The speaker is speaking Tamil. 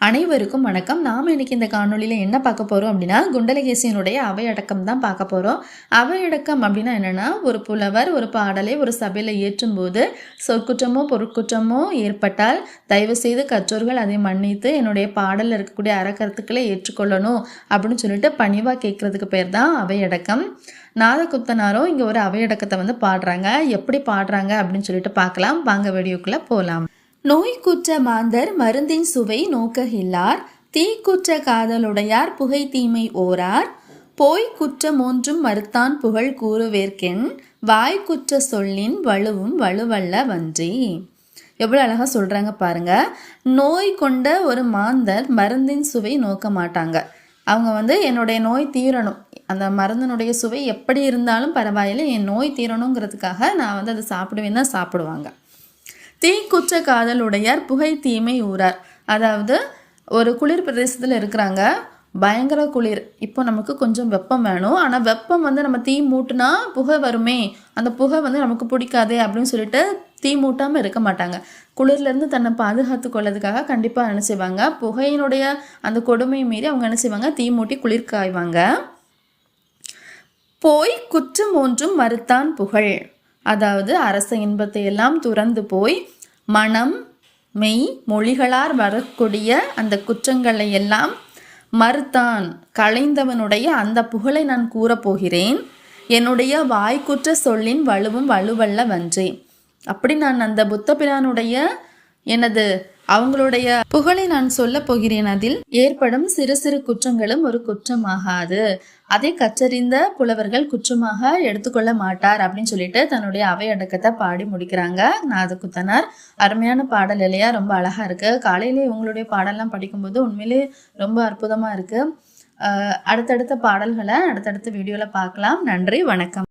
அனைவருக்கும் வணக்கம். நாம் இன்னைக்கு இந்த காணொளியில் என்ன பார்க்க போகிறோம் அப்படின்னா குண்டலகேசியனுடைய அவையடக்கம் தான் பார்க்க போகிறோம் அவையடக்கம் அப்படின்னா என்னென்னா ஒரு புலவர் ஒரு பாடலை ஒரு சபையில் ஏற்றும்போது சொற்குற்றமோ பொருட்குற்றமோ ஏற்பட்டால் தயவு செய்து கற்றோர்கள் அதை மன்னித்து என்னுடைய பாடலில் இருக்கக்கூடிய அறக்கருத்துக்களை ஏற்றுக்கொள்ளணும் அப்படின்னு சொல்லிட்டு பணிவாக கேட்குறதுக்கு பேர் தான் அவையடக்கம். நாதகுத்தனாரும் இங்கே ஒரு அவையடக்கத்தை வந்து பாடுறாங்க. எப்படி பாடுறாங்க அப்படின்னு சொல்லிட்டு பார்க்கலாம். வாங்க வீடியோக்குள்ளே போகலாம் நோய்க்குற்ற மாந்தர் மருந்தின் சுவை நோக்ககில்லார் தீக்குற்ற காதலுடையார் புகை தீமை ஓரார் போய் குற்றம் ஒன்றும் மறுத்தான் புகழ் கூறுவேற்கென் வாய் குற்ற சொல்லின் வலுவும் வலுவல்ல வன்றி. எவ்வளோ அழகாக சொல்கிறாங்க பாருங்க. நோய் கொண்ட ஒரு மாந்தர் மருந்தின் சுவை நோக்க மாட்டாங்க. அவங்க வந்து என்னுடைய நோய் தீரணும். அந்த மருந்தினுடைய சுவை எப்படி இருந்தாலும் பரவாயில்லை என் நோய் தீரணுங்கிறதுக்காக நான் வந்து அதை சாப்பிடுவேன் தான் சாப்பிடுவாங்க. தீக்குற்ற காதலுடையார் புகை தீமை ஊரார். அதாவது ஒரு குளிர் பிரதேசத்தில் இருக்கிறாங்க. பயங்கர குளிர். இப்போ நமக்கு கொஞ்சம் வெப்பம் வேணும். ஆனால் வெப்பம் வந்து நம்ம தீ மூட்டுனா புகை வருமே. அந்த புகை வந்து நமக்கு பிடிக்காதே அப்படின்னு சொல்லிட்டு தீ மூட்டாமல் இருக்க மாட்டாங்க. குளிர்லேருந்து தன்னை பாதுகாத்து கொள்ளதுக்காக கண்டிப்பாக என்ன செய்வாங்க? புகையினுடைய அந்த கொடுமையை மீறி அவங்க என்ன செய்வாங்க? தீ மூட்டி குளிர் காய்வாங்க போய் குற்றம் ஒன்றும் மறுத்தான் புகழ். அதாவது அரச இன்பத்தை எல்லாம் துறந்து போய் மனம் மெய் மொழிகளார் வரக்கூடிய அந்த குற்றங்களை எல்லாம் மறுத்தான். களைந்தவனுடைய அந்த புகழை நான் கூறப்போகிறேன் என்னுடைய வாய்க்குற்ற சொல்லின் வலுவும் வலுவல்ல வன்றே அப்படி நான் அந்த புத்தபிரானுடைய எனது அவங்களுடைய புகழை நான் சொல்ல போகிறேன். அதில் ஏற்படும் சிறு சிறு குற்றங்களும் ஒரு குற்றமாகாது. அதை கற்றறிந்த புலவர்கள் குற்றமாக எடுத்துக்கொள்ள மாட்டார் அப்படின்னு சொல்லிட்டு தன்னுடைய அவை அடக்கத்தை பாடி முடிக்கிறாங்க. நாதகுத்தனார் அருமையான பாடல் இல்லையா? ரொம்ப அழகா இருக்கு. காலையிலே இவங்களுடைய பாடல்லாம் படிக்கும்போது உண்மையிலே ரொம்ப அற்புதமா இருக்கு. அடுத்தடுத்த பாடல்களை அடுத்தடுத்த வீடியோவில் பார்க்கலாம். நன்றி வணக்கம்.